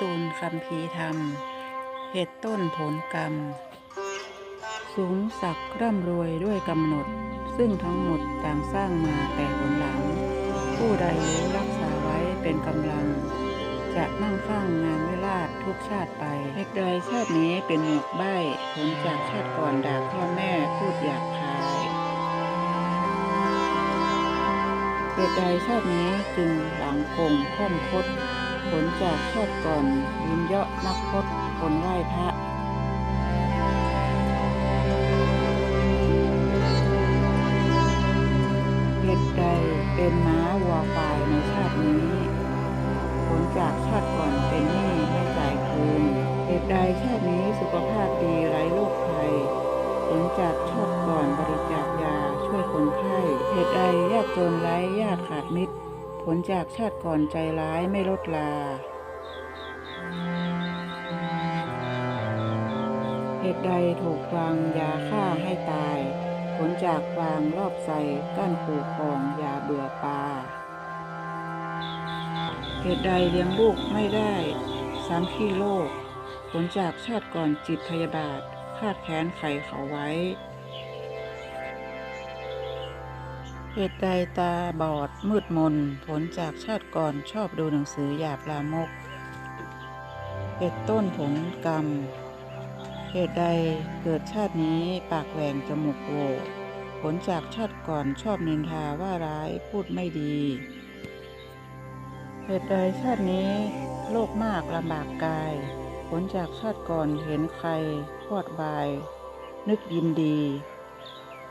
ตูนคำพีธรรมเหตุต้นผลกรรม สูงสักดิ์ร่ำรวยด้วยกำหนด ซึ่งทั้งหมดต่างสร้างมาแต่ผลหลัง ผู้ใดรู้รักษาไว้เป็นกำลัง จะมั่งคั่งงานวิราชทุกชาติไปเหตุใดชาตินี้เป็นหมวกใบ้ผลจากชาติก่อนด่าพ่อแม่พูดหยาบคายเหตุใดชาตินี้จึงหลังคงค่อมคด ผลจากชาติก่อนยิ้มเยาะนักพจน์คนไหว้พระเหตุใดเป็นม้าวัวควายในชาตินี้ ผลจากชาติก่อนเป็นหนี้ไม่จ่ายคืนเหตุใดชาตินี้สุขภาพดีไร้โรคภัยผลจากชาติก่อนบริจาคยาช่วยคนไข้เหตุใดยากจนไร้ญาติขาดมิตร ผลจากชาติก่อนใจร้ายไม่ลดลา เหตุใดถูกวางยาฆ่าให้ตาย ผลจากวางรอบใส่ก้านผูกคองยาเบื่อปลา เหตุใดเลี้ยงลูกไม่ได้สามขี้โลก ผลจากชาติก่อนจิตพยาบาทคาดแค้นไขเขาไว้ เหตุใดตาบอดมืดมน ผลจากชาติก่อนชอบดูหนังสือหยาบลามก เหตุต้นผลกรรม เหตุใดเกิดชาตินี้ปากแหว่งจมูกโวผลจากชาติก่อนชอบนินทาว่าร้ายพูดไม่ดี เหตุใดชาตินี้โลกมากลำบากกาย ผลจากชาติก่อนเห็นใครทอดวาย นึกยินดี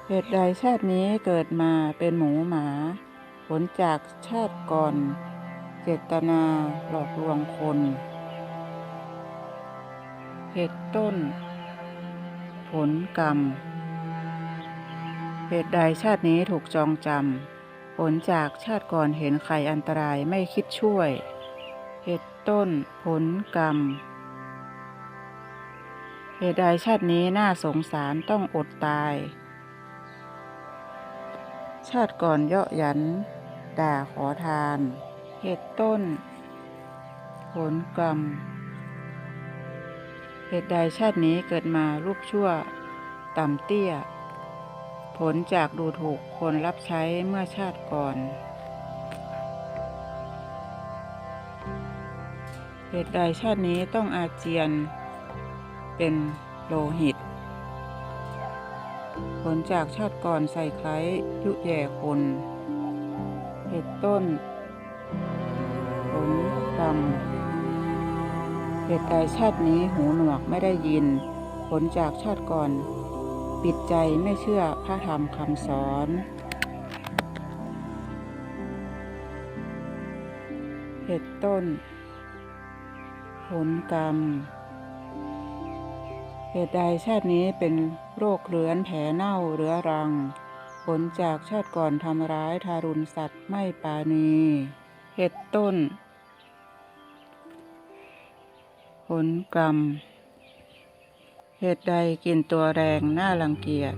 เหตุใดชาตินี้เกิดมาเป็นหมูหมา ผลจากชาติก่อน เจตนาหลอกลวงคน เหตุต้น ผลกรรม เหตุใดชาตินี้ถูกจองจำ ผลจากชาติก่อนเห็นใครอันตรายไม่คิดช่วย เหตุต้น ผลกรรมเหตุใดชาตินี้น่าสงสารต้องอดตาย ชาติก่อนเยาะยัน ด่าขอทาน เหตุต้น ผลกรรม เหตุใดชาตินี้เกิดมารูปชั่ว ต่ำเตี้ย ผลจากดูถูกคนรับใช้เมื่อชาติก่อน เหตุใดชาตินี้ต้องอาเจียน เป็นโลหิต ลจากชาติก่อนใส่ไคล้ยุแย่คนเหตุต้นผลกรรมเหตุใดชาตินี้หูหนวกไม่ได้ยิน ผลจากชาติก่อน ปิดใจไม่เชื่อพระธรรมคำสอนเหตุต้น ผลกรรม เหตุใดชาตินี้เป็นโรคเรื้อนแผลเน่าเรื้อรัง ผลจากชาติก่อนทำร้ายทารุณสัตว์ไม่ปาณี เหตุต้น ผลกรรม เหตุใดกินตัวแรงน่ารังเกียจ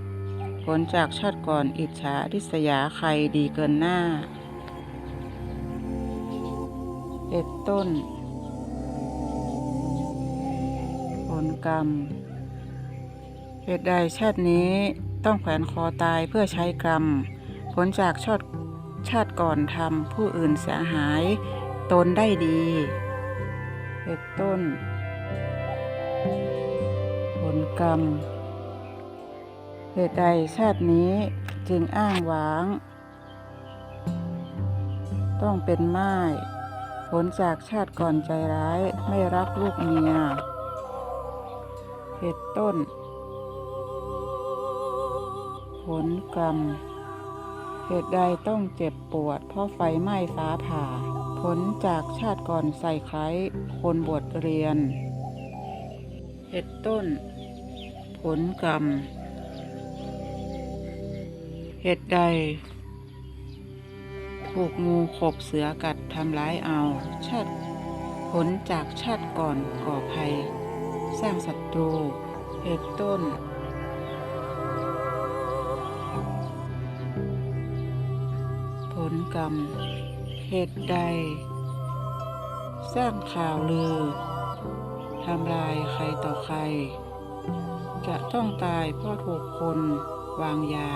ผลจากชาติก่อนอิจฉาทิษยาใครดีเกินหน้า เหตุต้น ผลกรรม เหตุใดชาตินี้ต้องแขวนคอตายเพื่อใช้กรรม ผลจากชาติชาติก่อนทำผู้อื่นเสียหาย ตนได้ดีเหตุต้น ผลกรรม เหตุใดชาตินี้จึงอ้างว้าง ต้องเป็นไม้ผลจากชาติก่อนใจร้ายไม่รักลูกเมียเหตุต้น ลกรรม เหตุใดต้องเจ็บปวด เพราะไฟไหม้ฟ้าผ่า ผลจากชาติก่อนใส่ไคล้คนบวชเรียน เหตุต้น ผลกรรม เหตุใด ถูกงูขบเสือกัดทำร้ายเอา ชาติผลจากชาติก่อนก่อภัย สร้างศัตรูเหตุต้น กรรม เหตุใด สร้างข่าวลือทำลายใครต่อใคร จะต้องตายเพราะถูกคนวางยา